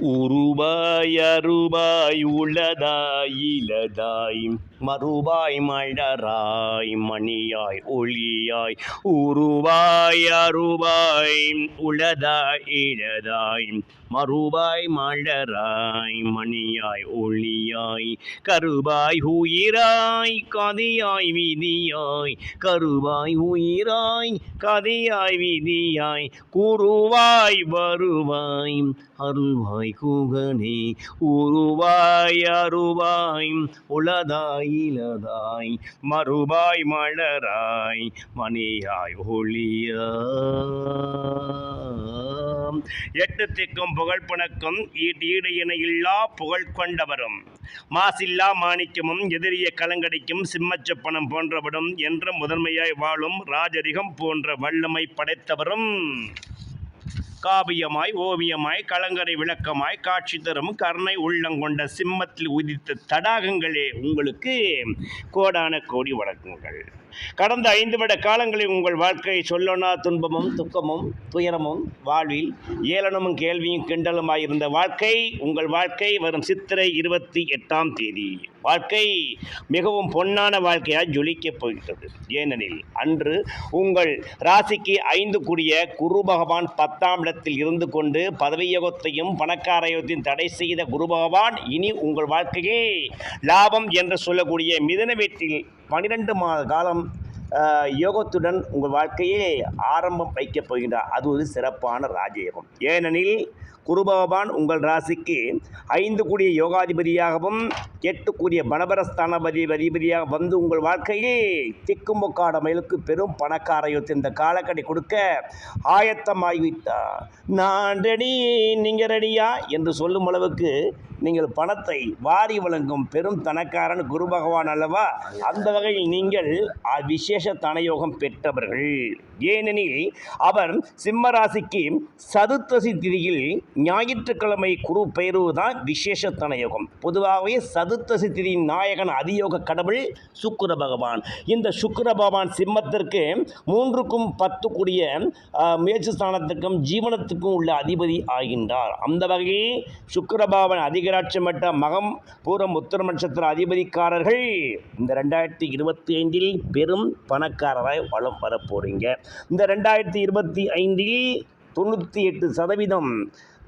உருபாய் அருபாய் உளதாய் இலதாய். மறுபாய் மலராய் மணியாய் ஒளியாய். உருவாய் அருவாய் உளதாய் இழதாய் மறுபாய் மலராய் மணியாய் ஒளியாய். கருவாய் உயிராய் கதையாய் விதியாய். கருவாய் உயிராய் கதையாய் விதியாய். குருவாய் வருவாய் அருவாய் குகனே உருவாய் அருவாய் உளதாய் இலதாய் மறுவாய் மலராய் மணியாய் ஒளியாம். எட்டு திக்கும் புகழ் பணக்கம் ஈடு இணை இல்லா புகழ் கொண்டவரும். மாசில்லா மாணிக்கமும் எதிரிய கலங்கடிக்கும் சிம்மச்சப்பனம் போன்றவரும் என்ற முதன்மையாய் வாழும் ராஜரிகம் போன்ற வல்லமை படைத்தவரும். காவியமாய் ஓவியமாய் கலங்கரை விளக்கமாய் காட்சி தரும் கருணை உள்ளங்கொண்ட சிம்மத்தில் உதித்த தடாகங்களே உங்களுக்கு கோடான கோடி வழக்கங்கள் கடந்த ஐந்து வருட காலங்களில் உங்கள் வாழ்க்கையை சொல்லனா துன்பமும் துக்கமும் துயரமும் வாழ்வில் ஏளனமும் கேள்வியும் கிண்டலுமாயிருந்த வாழ்க்கை உங்கள் வாழ்க்கை வரும் சித்திரை இருபத்தி எட்டாம் தேதி. வாழ்க்கை மிகவும் பொன்னான வாழ்க்கையாக ஜொலிக்கப் போகிறது ஏனெனில் அன்று உங்கள் ராசிக்கு ஐந்து கூடிய குரு பகவான் பத்தாம் இடத்தில் இருந்து கொண்டு பதவியோகத்தையும் பணக்காரயோகத்தையும் தடை செய்த குரு பகவான் இனி உங்கள் வாழ்க்கையே லாபம் என்று சொல்லக்கூடிய மிதன வீட்டில் பனிரெண்டு மாத காலம் யோகத்துடன் உங்கள் வாழ்க்கையே ஆரம்பம் வைக்கப் போகின்றார். அது ஒரு சிறப்பான ராஜயோகம். ஏனெனில் குரு பகவான் உங்கள் ராசிக்கு ஐந்து கூடிய யோகாதிபதியாகவும் எட்டு கூடிய அதிபதியாக வந்து உங்கள் வாழ்க்கையே திக்குமுக்காட மயிலுக்கு பெரும் பணக்கார இந்த காலக்கடை கொடுக்க ஆயத்தமாகிவிட்டார் நான் ரெடி நீங்கள் ரெடியா என்று சொல்லும் அளவுக்கு நீங்கள் பணத்தை வாரி வழங்கும் பெரும் தனக்காரன் குரு பகவான் அல்லவா? அந்த வகையில் நீங்கள் விசேஷ தனயோகம் பெற்றவர்கள். ஏனெனில் அவர் சிம்மராசிக்கு சதுர்த்தசி திதியில் ஞாயிற்றுக்கிழமை குரு பெயருவதுதான் விசேஷ தனயோகம். பொதுவாகவே சதுர்த்த சித்திரியின் நாயகன் அதியோக கடவுள் சுக்கர பகவான். இந்த சுக்கர பகவான் சிம்மத்திற்கு மூன்றுக்கும் பத்து கூடிய முயற்சி ஸ்தானத்துக்கும் ஜீவனத்துக்கும் உள்ள அதிபதி ஆகின்றார். அந்த வகையில் சுக்கர பகவான் அதிகராட்சம் பெற்ற மகம் பூரம் உத்தர நட்சத்திர அதிபதிக்காரர்கள் இந்த ரெண்டாயிரத்தி இருபத்தி ஐந்தில் பெரும் பணக்காரராய் வளம் வரப்போகிறீங்க இந்த ரெண்டாயிரத்தி இருபத்தி ஐந்தில் தொண்ணூற்றி எட்டு சதவீதம்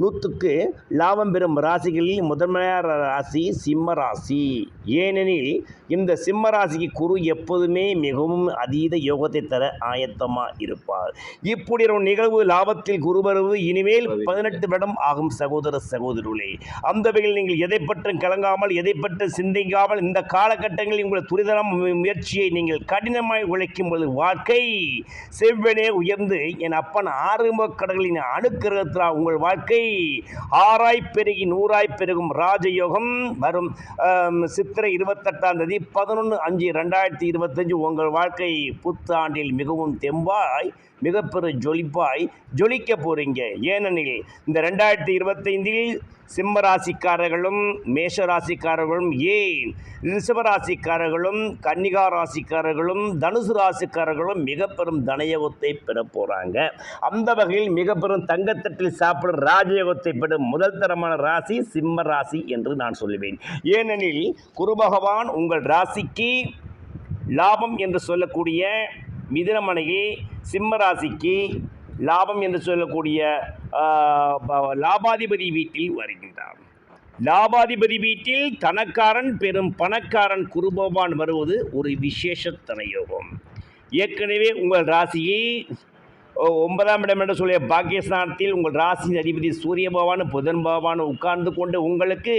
நூற்றுக்கு லாபம் பெறும் ராசிகளில் முதன்மையான ராசி சிம்ம ராசி. ஏனெனில் இந்த சிம்ம ராசிக்கு குரு எப்போதுமே மிகவும் அதீத யோகத்தை தர ஆயத்தமாக இருப்பார். இப்படி ஒரு நிகழ்வு லாபத்தில் குருபரவு இனிமேல் பதினெட்டு வருடம் ஆகும் சகோதர சகோதரர்களே. அந்த வகையில் நீங்கள் எதை பற்றும் கலங்காமல் எதை பற்றி சிந்திக்காமல் இந்த காலகட்டங்களில் உங்கள் துரிதரம் மு- முயற்சியை நீங்கள் கடினமாய் உழைக்கும் பொழுது வாழ்க்கை செவ்வனே உயர்ந்து என் அப்பன் ஆறுமுக கடல்களின் அணுக்கிரகத்தில் உங்கள் வாழ்க்கை ஆறாய் பெருகி நூறாய் பெருகும் ராஜயோகம் வரும் சித்திரை இருபத்தெட்டாம் தேதி பதினொன்று அஞ்சு ரெண்டாயிரத்தி இருபத்தஞ்சு உங்கள் வாழ்க்கை புத்தாண்டில் மிகவும் தெம்பாய் மிகப்பெரும் ஜொலிப்பாய் ஜொலிக்க போறீங்க. ஏனெனில் இந்த ரெண்டாயிரத்தி இருபத்தைந்தில் சிம்மராசிக்காரர்களும் மேஷராசிக்காரர்களும் மேஷ ராசிக்காரர்களும் ஏன்? ரிஷபராசிக்காரர்களும் கன்னிகா ராசிக்காரர்களும் தனுசு ராசிக்காரர்களும் மிக பெரும் தனயோகத்தை பெற போகிறாங்க அந்த வகையில் மிக பெரும் தங்கத்தட்டில் சாப்பிடும் ராஜயோகத்தை பெறும் முதல் தரமான ராசி சிம்ம ராசி என்று நான் சொல்லுவேன். ஏனெனில் குரு பகவான் உங்கள் ராசிக்கு லாபம் என்று சொல்லக்கூடிய மிதுனமனையே சிம்ம ராசிக்கு லாபம் என்று சொல்லக்கூடிய லாபாதிபதி வீட்டில் வருகின்றார் லாபாதிபதி வீட்டில் தனக்காரன் பெரும் பணக்காரன் குருபவான் வருவது ஒரு விசேஷ தனயோகம் ஏற்கனவே உங்கள் ராசியை ஒன்பதாம் இடம் என்று சொல்லிய பாகிஸ்தானத்தில் உங்கள் ராசி அதிபதி சூரிய பகவான் புதன் பகவான் உட்கார்ந்து கொண்டு உங்களுக்கு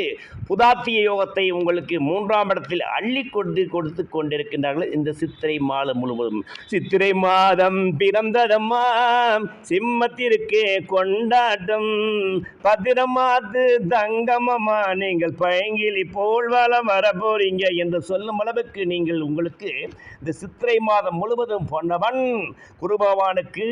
புதாத்திய யோகத்தை உங்களுக்கு மூன்றாம் இடத்தில் அள்ளி கொண்டு கொடுத்து கொண்டிருக்கின்றார்கள். இந்த சித்திரை மாதம் முழுவதும். சித்திரை மாதம் பிறந்ததம்மா சிம்மத்திற்கு கொண்டாட்டம். பத்திரமாத்து தங்கமம்மா நீங்கள் பயங்கிலி போல் வளம் வர போறீங்க என்று சொல்லும் அளவுக்கு நீங்கள் உங்களுக்கு இந்த சித்திரை மாதம் முழுவதும் பொன்னவன் குரு பகவானுக்கு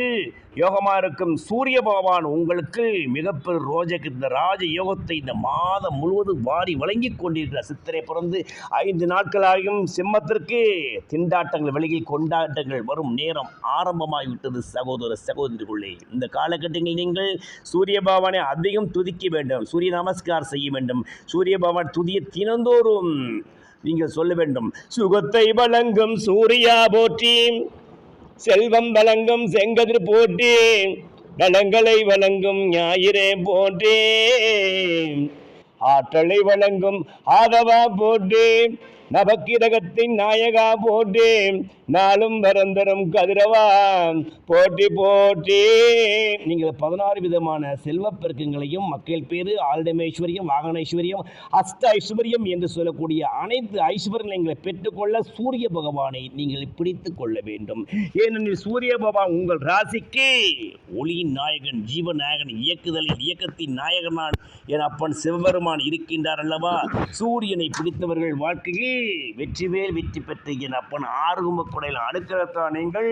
யோகமாக இருக்கும் சூரிய பகவான் உங்களுக்கு மிகப்பெரிய ரோஜக்கு இந்த ராஜ யோகத்தை இந்த மாதம் முழுவதும் வாரி வழங்கிக் கொண்டிருக்கிற சித்திரை பிறந்து ஐந்து நாட்களாகியும் சிம்மத்திற்கு திண்டாட்டங்கள் வெளியில் கொண்டாட்டங்கள் வரும் நேரம் ஆரம்பமாகிவிட்டது. சகோதர சகோதரிகளே இந்த காலகட்டங்களில் நீங்கள் சூரிய பகவானை அதிகம் துதிக்க வேண்டும். சூரிய நமஸ்கார் செய்ய வேண்டும். சூரிய பகவான் துதிய தினந்தோறும் நீங்கள் சொல்ல வேண்டும். சுகத்தை வழங்கும் சூர்யா போற்றி. செல்வம் வழங்கும் செங்கதிர் போற்றி நலங்களை வழங்கும் ஞாயிறே போற்றே ஆற்றலை வழங்கும் ஆதவா போற்றே நவக்கிரகத்தின் நாயகா போற்றி நாளும் வரந்தரும் கதிரவா. போட்டி போட்டே நீங்கள் பதினாறு விதமான செல்வப்பெருக்கங்களையும் மக்கள் பேரு ஆல்டமேஸ்வரியம் வாகனேஸ்வரியம் வாகன அஷ்ட ஐஸ்வர்யம் என்று சொல்லக்கூடிய அனைத்து ஐஸ்வர்யங்களை பெற்றுக்கொள்ள சூரிய பகவானை நீங்கள் பிடித்து கொள்ள வேண்டும். ஏனெனில் சூரிய பகவான் உங்கள் ராசிக்கு ஒளியின் நாயகன் ஜீவநாயகன் இயக்குதலில் இயக்கத்தின் நாயகனான் என் அப்பன் சிவபெருமான் இருக்கின்றார் அல்லவா? சூரியனை பிடித்தவர்கள் வாழ்க்கையில் வெற்றிவேல் வெற்றி பெற்ற என் அப்பன் ஆறுகும்ப குடையில் அடுக்கிறத்தான் நீங்கள்?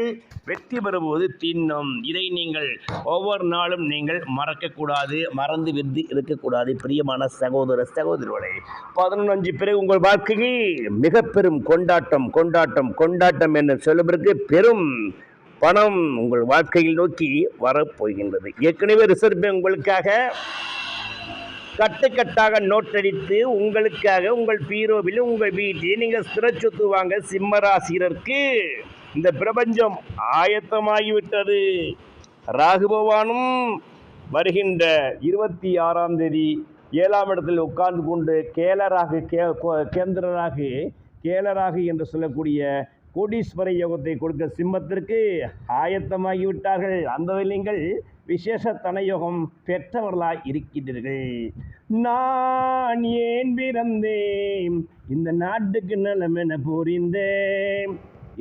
வெற்றி பெறும்போது தின்னும். இதை நீங்கள் ஒவ்வொரு நாளும் நீங்கள் மறக்கக்கூடாது மறந்து விருந்து இருக்கக்கூடாது பிரியமான சகோதர சகோதரர்களே பதினொன்று பிறகு உங்கள் வாழ்க்கையில் மிக பெரும் கொண்டாட்டம் கொண்டாட்டம் கொண்டாட்டம் என்று சொல்லுவதற்கு பெரும் பணம் உங்கள் வாழ்க்கையில் நோக்கி வரப்போகின்றது. ஏற்கனவே ரிசர்வ் பேங்க் உங்களுக்காக கட்டுக்கட்டாக நோட்டடித்து உங்களுக்காக உங்கள் பீரோவில் உங்கள் வீட்டில் நீங்கள் சிறச்சொத்து வாங்க சிம்மராசிரருக்கு. இந்த பிரபஞ்சம் ஆயத்தமாகிவிட்டது. ராகு பகவானும் வருகின்ற இருபத்தி ஆறாம் தேதி ஏழாம் இடத்தில் உட்கார்ந்து கொண்டு கேலராகு கே கோ- கேந்திரராகு கேலராகு என்று சொல்லக்கூடிய கோடீஸ்வர யோகத்தை கொடுக்க சிம்மத்திற்கு ஆயத்தமாகி விட்டார்கள் அந்த நீங்கள் விசேஷ தனயோகம் பெற்றவர்களாய் இருக்கின்றீர்கள். நான் ஏன் பிறந்தேன்? இந்த நாட்டுக்கு நலமென புரிந்தேன்.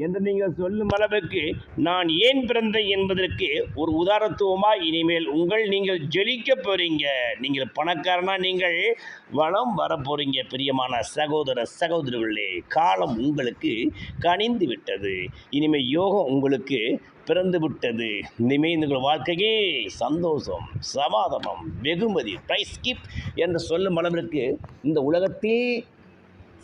என்று நீங்கள் சொல்லும் அளவுக்கு நான் ஏன் பிறந்தேன் என்பதற்கு ஒரு உதாரணத்துவமாக இனிமேல் உங்கள் நீங்கள் ஜெலிக்க போறீங்க. நீங்கள் பணக்காரனா நீங்கள் வளம் வர போகிறீங்க பிரியமான சகோதர சகோதரர்களே காலம் உங்களுக்கு கனிந்து விட்டது. இனிமேல் யோகம் உங்களுக்கு பிறந்து விட்டது. இனிமேல் இந்த வாழ்க்கையே சந்தோஷம் சமாதானம் வெகுமதி பிரைஸ் கிப் என்று சொல்லும் அளவிற்கு இந்த உலகத்தில்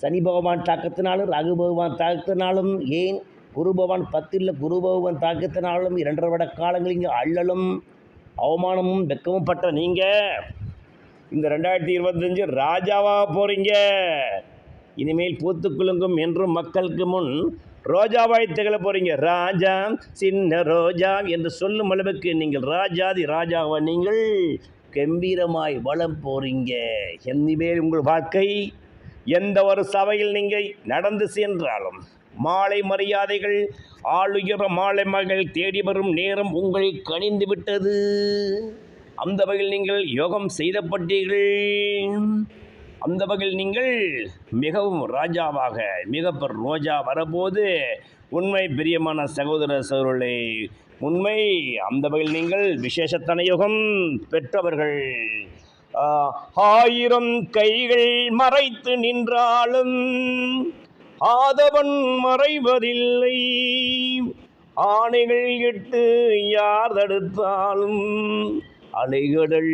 சனி பகவான் தாக்கத்தினாலும் ராகு பகவான் தாக்கத்தினாலும் ஏன் குரு பகவான் பத்தில் குரு பகவான் தாக்கத்தினாலும் இரண்டரை வட காலங்கள் இங்கே அள்ளலும் அவமானமும் வெக்கமும் பட்ட நீங்கள் இந்த ரெண்டாயிரத்தி இருபத்தஞ்சு ராஜாவாக போகிறீங்க இனிமேல் பூத்து குலுங்கும் என்றும் மக்களுக்கு முன் ரோஜாவாய் திகழ போகிறீங்க ராஜா சின்ன ரோஜா என்று சொல்லும் அளவுக்கு நீங்கள் ராஜாதி ராஜாவை நீங்கள் கம்பீரமாய் வளம் போகிறீங்க இனிமேல் உங்கள் வாழ்க்கை. எந்த ஒரு சபையில் நீங்கள் நடந்து சென்றாலும் மாலை மரியாதைகள் ஆளுயர மாலை மகள் தேடி வரும் நேரம் உங்களை கனிந்து விட்டது. அந்த வகையில் நீங்கள் யோகம் செய்தப்பட்டீர்கள். அந்த வகையில் நீங்கள் மிகவும் ராஜாவாக மிகப்பெர் ரோஜா வரபோது உண்மை பிரியமான சகோதர சகோதரர்களே உண்மை அந்த வகையில் நீங்கள் விசேஷத்தன யோகம் பெற்றவர்கள். ஆயிரம் கைகள் மறைத்து நின்றாலும் ஆதவன் மறைவதில்லை. ஆணைகள் இட்டு யார் தடுத்தாலும் அலைகடல்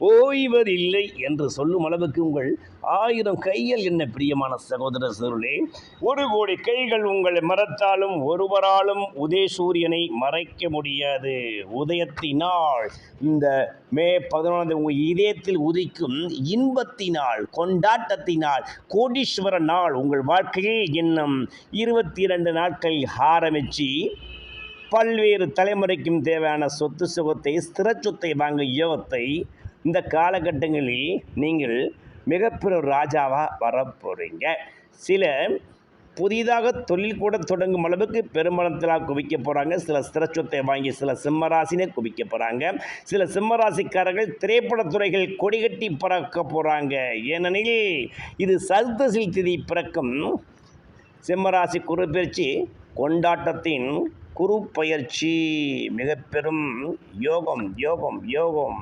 ஓய்வதில்லை என்று சொல்லும் அளவுக்கு உங்கள் ஆயிரம் கைகள். என்ன பிரியமான சகோதர சகோதரர்களே ஒரு கோடி கைகள் உங்களை மறத்தாலும் ஒருவராலும் உதய சூரியனை மறைக்க முடியாது. உதயத்தினால் இந்த மே பதினொன்றாம் உங்கள் இதயத்தில் உதிக்கும் இன்பத்தினால் கொண்டாட்டத்தினால் கோடீஸ்வர நாள் உங்கள் வாழ்க்கையை இன்னும் இருபத்தி இரண்டு நாட்கள் ஆரம்பித்து பல்வேறு தலைமுறைக்கும் தேவையான சொத்து சுகத்தை ஸ்திர சொத்தை வாங்கும் யோகத்தை இந்த காலகட்டங்களில் நீங்கள் மிகப்பெரும் ராஜாவாக வரப்போகிறீங்க சில புதிதாக தொழில் கூட தொடங்கும் அளவுக்கு பெருமளத்தில் குவிக்க போகிறாங்க சில ஸ்திர வாங்கி சில சிம்மராசினே குவிக்க போகிறாங்க சில சிம்மராசிக்காரர்கள் திரைப்படத்துறைகள் கொடிகட்டி பறக்க போகிறாங்க ஏனெனில் இது சதுர்த்தசில் திதி பிறக்கும். சிம்மராசி குரு கொண்டாட்டத்தின் குரு பயிற்சி மிக பெரும் யோகம் யோகம் யோகம்.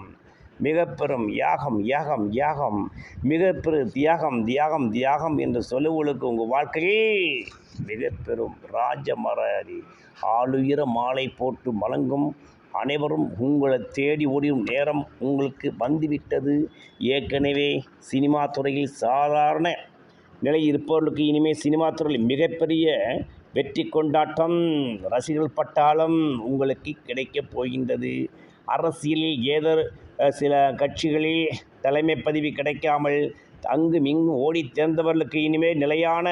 மிக பெரும் யாகம் யாகம் யாகம். மிக பெரு தியாகம் தியாகம் தியாகம் என்று சொல்லுவளுக்கு உங்கள் வாழ்க்கையே மிக பெரும் ராஜமராதி. ஆளுயர மாலை போட்டு மலங்கும் அனைவரும் உங்களை தேடி ஓடியும் நேரம் உங்களுக்கு வந்துவிட்டது. ஏற்கனவே சினிமா துறையில் சாதாரண நிலை இருப்பவர்களுக்கு இனிமேல் சினிமா துறையில் மிகப்பெரிய வெற்றி கொண்டாட்டம் ரசிகர்கள் பட்டாளம் உங்களுக்கு கிடைக்கப் போகின்றது. அரசியலில் ஏதோ சில கட்சிகளில் தலைமை பதவி கிடைக்காமல் அங்கும் இங்கும் ஓடித் தேர்ந்தவர்களுக்கு இனிமேல் நிலையான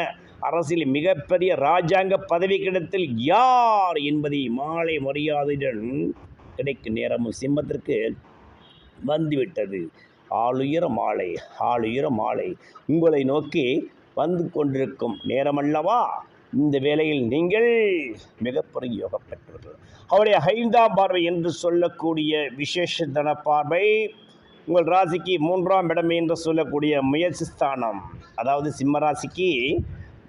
அரசியல் மிகப்பெரிய இராஜாங்க பதவி கிடைத்தல் யார் என்பதை மாலை மரியாதையுடன் கிடைக்கும் நேரமும் சிம்மத்திற்கு வந்துவிட்டது. ஆளுயர மாலை ஆளுயர மாலை. உங்களை நோக்கி வந்து கொண்டிருக்கும் நேரமல்லவா? இந்த வேளையில் நீங்கள் மிகப்பெரிய யோகம் பெற்றவர்கள். அவருடைய ஐந்தாம் பார்வை என்று சொல்லக்கூடிய விசேஷத்தன பார்வை உங்கள் ராசிக்கு மூன்றாம் இடம் என்று சொல்லக்கூடிய முயற்சி ஸ்தானம் அதாவது சிம்ம ராசிக்கு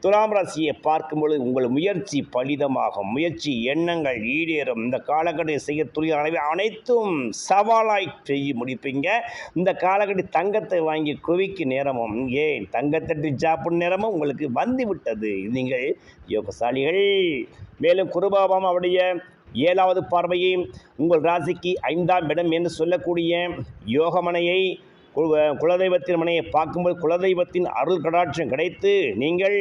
துலாம் ராசியை பார்க்கும்பொழுது உங்கள் முயற்சி பலிதமாகும். முயற்சி எண்ணங்கள் ஈடேறும். இந்த காலகட்டத்தில் செய்யக்கூடிய அளவை அனைத்தும் சவாலாய் செய்ய முடிப்பீங்க. இந்த காலகட்ட தங்கத்தை வாங்கி குவிக்கு நேரமும் ஏன்? தங்கத்தட்டி சாப்பிடும் நேரமும் உங்களுக்கு வந்து விட்டது நீங்கள் யோகசாலிகள். மேலும் குருபாபாம் அவருடைய ஏழாவது பார்வையை உங்கள் ராசிக்கு ஐந்தாம் இடம் என்று சொல்லக்கூடிய யோகமனையை குலதெய்வத்தின் மனையை பார்க்கும்போது குலதெய்வத்தின் அருள் கடாட்சம் கிடைத்து நீங்கள்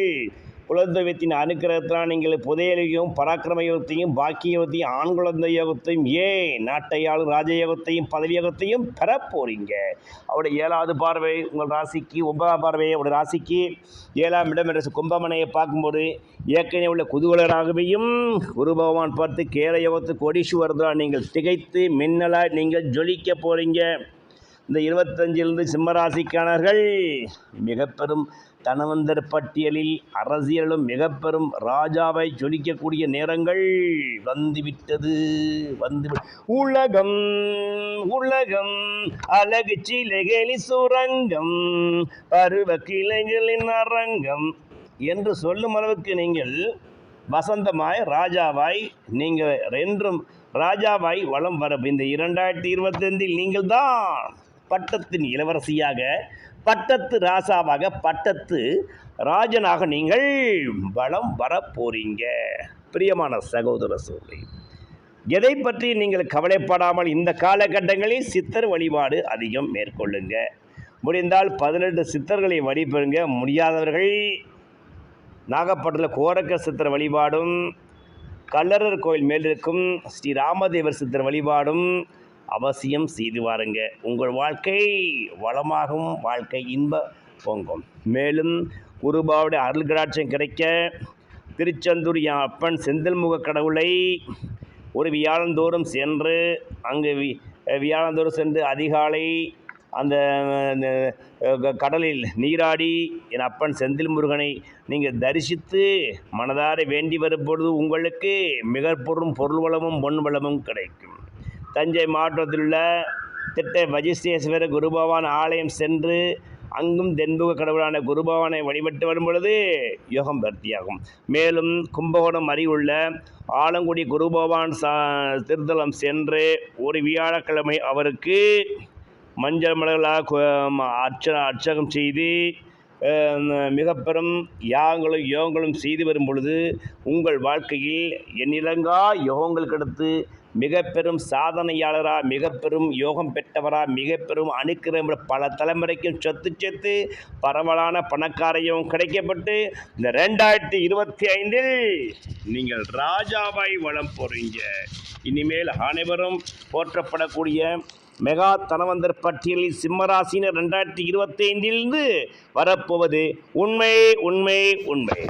குலதெய்வத்தின் அனுக்கிரகத்தினால் நீங்கள் புதையலையும் பராக்கிரம யோகத்தையும் பாக்கிய யோகத்தையும் ஆண் குழந்தை யோகத்தையும் ஏன் நாட்டையாளும் ராஜயோகத்தையும் பதவி யோகத்தையும் பெறப் போறீங்க. அவருடைய ஏழாவது பார்வை உங்கள் ராசிக்கு ஒன்பதாம் பார்வை அவருடைய ராசிக்கு. ஏழாம் இடம் என்ற கும்பமனையை பார்க்கும்போது ஏற்கனவே உள்ள குதூகலராகவையும் குரு பகவான் பார்த்து கேர யோகத்து கோடீஸ்வரர்களாக நீங்கள் திகைத்து மின்னலாக நீங்கள் ஜொலிக்க போகிறீங்க இந்த இருபத்தஞ்சிலிருந்து சிம்மராசிக்கானர்கள் மிக பெரும் தனவந்தர் பட்டியலில் அரசியலும் மிக பெரும் ராஜாவை ஜொலிக்கக்கூடிய நேரங்கள் வந்துவிட்டது வந்து உலகம் உலகம் அழகு சிலைகளி சுரங்கம் பருவ கிளைகளின் அரங்கம் என்று சொல்லும் அளவுக்கு நீங்கள் வசந்தமாய் ராஜாவாய் நீங்கள் என்றும் ராஜாவாய் வலம் வர இந்த இரண்டாயிரத்தி இருபத்தைந்தில் நீங்கள் தான் பட்டத்தின் இளவரசியாக பட்டத்து ராசாவாக பட்டத்து ராஜனாக நீங்கள் வலம் வர போறீங்க. பிரியமான சகோதர சோழி எதை பற்றி நீங்கள் கவலைப்படாமல் இந்த காலகட்டங்களில் சித்தர் வழிபாடு அதிகம் மேற்கொள்ளுங்க. முடிந்தால் பதினெட்டு சித்தர்களை வழிபெறுங்க முடியாதவர்கள் நாகப்பட்டினத்தில் கோரக்க சித்தர் வழிபாடும் கல்லரர் கோயில் மேல் இருக்கும் ஸ்ரீ ராமதேவர் சித்தர் வழிபாடும் அவசியம் செய்து வாருங்க. உங்கள் வாழ்க்கை வளமாகவும் வாழ்க்கை இன்ப பொங்கும். மேலும் குருபாவுடைய அருள்கடாட்சியம் கிடைக்க திருச்செந்தூர் என் அப்பன் செந்தில்முக கடவுளை ஒரு வியாழந்தோறும் சென்று அங்கு வி வியாழந்தோறும் சென்று அதிகாலை அந்த கடலில் நீராடி என் அப்பன் செந்தில் முருகனை நீங்கள் தரிசித்து மனதார வேண்டி வரும்பொழுது உங்களுக்கு மிகப்பொருளும் பொருள் வளமும் பொன் வளமும் கிடைக்கும். தஞ்சை மாவட்டத்தில் உள்ள திட்ட வஜிஸ்தேஸ்வர குருபவான் ஆலயம் சென்று அங்கும் தென்புக கடவுளான குருபவானை வழிபட்டு வரும் பொழுது யோகம் பக்தியாகும் மேலும் கும்பகோணம் அருகுள்ள ஆலங்குடி குருபவான் சா திருத்தலம் சென்று ஒரு வியாழக்கிழமை அவருக்கு மஞ்சள் மலர்களாக அர்ச்ச அர்ச்சகம் செய்து மிகப்பெரும் மிக பெரும் யாகங்களும் யோகங்களும் செய்து வரும் பொழுது உங்கள் வாழ்க்கையில் எண்ணிலங்கா யோகங்கள் கிடைத்து மிக பெரும் சாதனையாளராக மிக பெரும் யோகம் பெற்றவராக மிக பெரும் அணுக்கிற பல தலைமுறைக்கும் சொத்து சேர்த்து பரவலான பணக்காரையும் கிடைக்கப்பட்டு இந்த ரெண்டாயிரத்தி இருபத்தி ஐந்தில் நீங்கள் ராஜாவாய் வளம் போறீங்க. இனிமேல் அனைவரும் போற்றப்படக்கூடிய மெகா தனவந்தர் பட்டியலில் சிம்மராசினர் ரெண்டாயிரத்தி இருபத்தி ஐந்திலிருந்து வரப்போவது உண்மை உண்மை உண்மை.